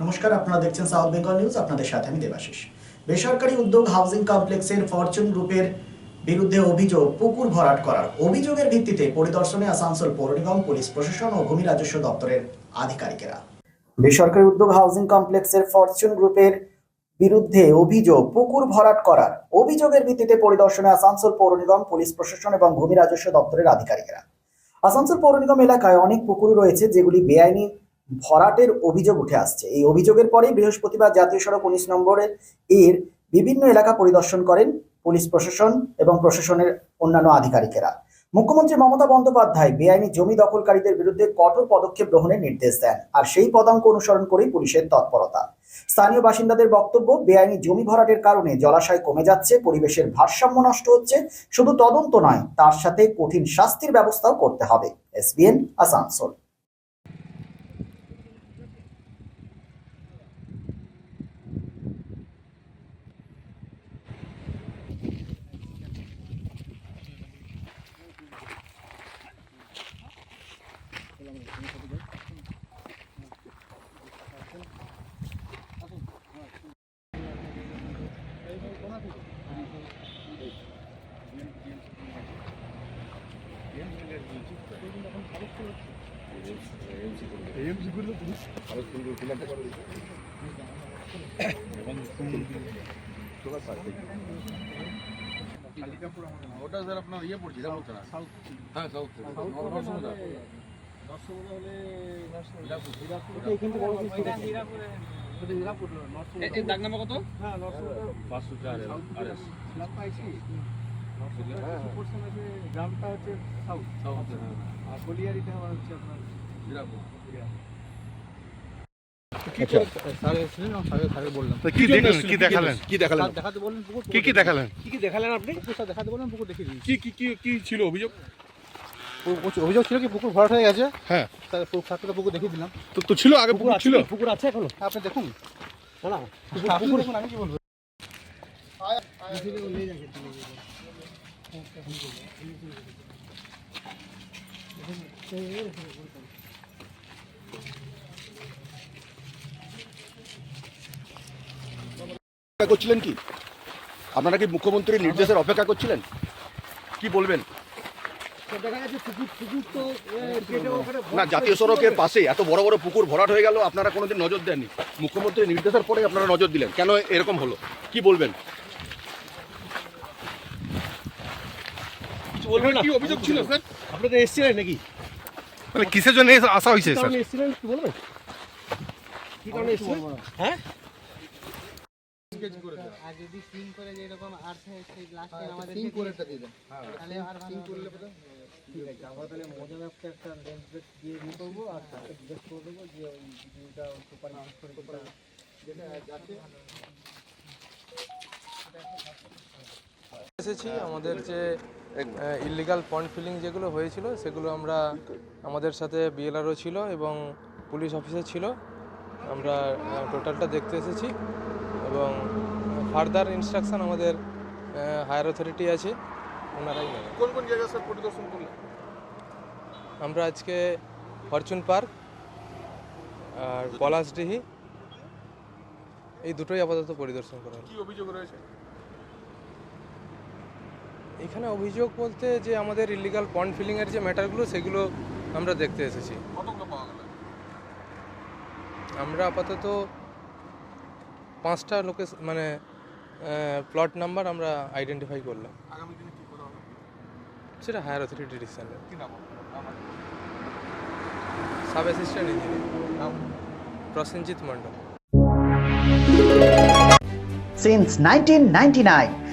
নমস্কার, আপনারা দেখছেন সাউথ বেঙ্গল নিউজ আপনাদের সাথে আমি দেবাশিস। বেসরকারি উদ্যোগ হাউজিং কমপ্লেক্সের ফরচুন গ্রুপের বিরুদ্ধে অভিযোগ, পুকুর ভরাট করার অভিযোগের ভিত্তিতে পরিদর্শনে আসানসোল পৌর নিগম, পুলিশ প্রশাসন ও ভূমি রাজস্ব দপ্তরের আধিকারিকেরা। বেসরকারি উদ্যোগ হাউজিং কমপ্লেক্সের ফরচুন গ্রুপের বিরুদ্ধে অভিযোগ, পুকুর ভরাট করার অভিযোগের ভিত্তিতে পরিদর্শনে আসানসোল পৌর নিগম, পুলিশ প্রশাসন এবং ভূমি রাজস্ব দপ্তরের আধিকারিকেরা। আসানসোল পৌর নিগম এলাকায় অনেক পুকুর রয়েছে যেগুলি বেআইনি ভরাটের অভিযোগ উঠে আসছে। এই অভিযোগের পরেই বৃহস্পতিবার জাতীয় সড়ক উনিশ নম্বরের এর বিভিন্ন এলাকা পরিদর্শন করেন পুলিশ প্রশাসন এবং প্রশাসনের অন্যান্য আধিকারিকেরা। মুখ্যমন্ত্রী মমতা বন্দ্যোপাধ্যায় বেআইনি জমি দখলকারীদের বিরুদ্ধে কঠোর পদক্ষেপ গ্রহণের নির্দেশ দেন আর সেই পদাঙ্ক অনুসরণ করেই পুলিশের তৎপরতা। স্থানীয় বাসিন্দাদের বক্তব্য, বেআইনি জমি ভরাটের কারণে জলাশয় কমে যাচ্ছে, পরিবেশের ভারসাম্য নষ্ট হচ্ছে, শুধু তদন্ত নয়, তার সাথে কঠিন শাস্তির ব্যবস্থাও করতে হবে। এসবিএন আসানসোল। ওটা স্যার আপনার ইয়ে পড়ছে হ্যাঁ সাউথ দাগ নাম্বার কত? পাঁচশো চার গ্রামটা হচ্ছে সাউথ সাউথ আর কলিয়ারিটা হচ্ছে আপনার স্যার এসেছিলেন এবং স্যারের স্যারের বললাম তো কি দেখলেন কি দেখালেন কি দেখালেন স্যার দেখাতে বললেন পুকুর কি কি দেখালেন কি কি দেখালেন আপনি পুকুর স্যার পুকুর দেখিয়ে দিয়েছি কি কি কি কি ছিল অভিযোগ অভিযোগ ছিল কি পুকুর ভরাট হয়ে গেছে হ্যাঁ পুকুর দেখিয়ে দিলাম তো তো ছিল আগে পুকুর ছিল পুকুর আছে এখনও হ্যাঁ, আপনি দেখুন না আমি কি বলব করছিলেন কি? আপনারা কি মুখ্যমন্ত্রীর নির্দেশের অপেক্ষা করছিলেন? কি বলবেন? না, জাতীয় সড়কের পাশে এত বড় বড় পুকুর ভরাট হয়ে গেল, আপনারা কোনোদিন নজর দেননি। মুখ্যমন্ত্রীর নির্দেশের পরে আপনারা নজর দিলেন। কেন এরকম হলো? কি বলবেন? কিছু বলবেন কি অভিযোগ ছিল স্যার? আপনি তো এসেছিলেন নাকি? মানে কিসের জন্য এসে- আসা হয়েছে স্যার? এসেছিলেন কি বলবেন? কি কারণে এসেছিলেন? হ্যাঁ? আর যদি সিং করে যেরকম আর্থ সেই লাস্টে আমাদের সিং করেটা দিয়ে দেন তাহলে আর সিং করলে পরে ঠিক আছে আমরা তাহলে মজা একটা লেন্স ব্রেক দিয়ে দিয়ে করব আর তাকে জিজ্ঞেস করে দেবো যে ওই ভিডিওটা সুপার ইউজ করে যেটা যাচ্ছে এসেছি আমাদের যে ইলিগাল পয়েন্ট ফিলিং যেগুলো হয়েছিল সেগুলো আমরা আমাদের সাথে বিএলআরও ছিল এবং পুলিশ অফিসার ছিল। আমরা টোটালটা দেখতে এসেছি এবং ফার্দার ইনস্ট্রাকশন আমাদের হায়ার অথরিটি আছে ওনারাই কোন কোন জায়গা স্যার পরিদর্শন করলেন? আমরা আজকে ফরচুন পার্ক আর পলাশডিহি এই দুটোই আপাতত পরিদর্শন করা কি অভিযোগ রয়েছে? এখানে অভিযোগ বলতে যে আমাদের ইলিগাল পয়েন্ট ফিলিংয়ের যে ম্যাটারগুলো সেগুলো আমরা দেখতে এসেছি। কতগুলো পাওয়া গেল? আমরা আপাতত পাঁচটা লোকেশন মানে প্লট নাম্বার আমরা আইডেন্টিফাই করলাম। আগামী দিনে কি করা হবে? সেটা higher authority decision sub assistant engineer Prasenjit Mondal. Since nineteen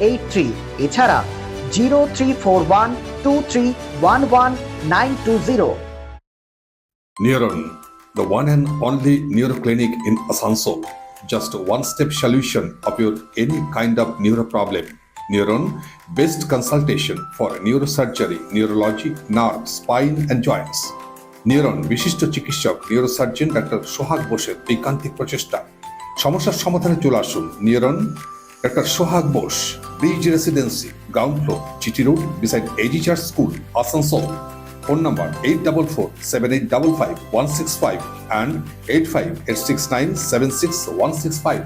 eight three এছাড়া zero three four one two three one one nine two zero Neuron, the one and only neuro clinic in Asansol. Just a one-step solution of your any kind of neuro problem. Neuron, best consultation for neurosurgery, neurology, nerve, spine and joints. Neuron বিশিষ্ট চিকিৎসক neurosurgeon doctor সোহাগ বোসের ঐকান্তিক প্রচেষ্টা সমস্যার সমাধানে চলে আসুন neuron doctor Sohag Bose bridge residency ground floor GT road beside AG church school Asansol phone number eight double four seven eight double five one six five and eight five eight six nine seven six one six five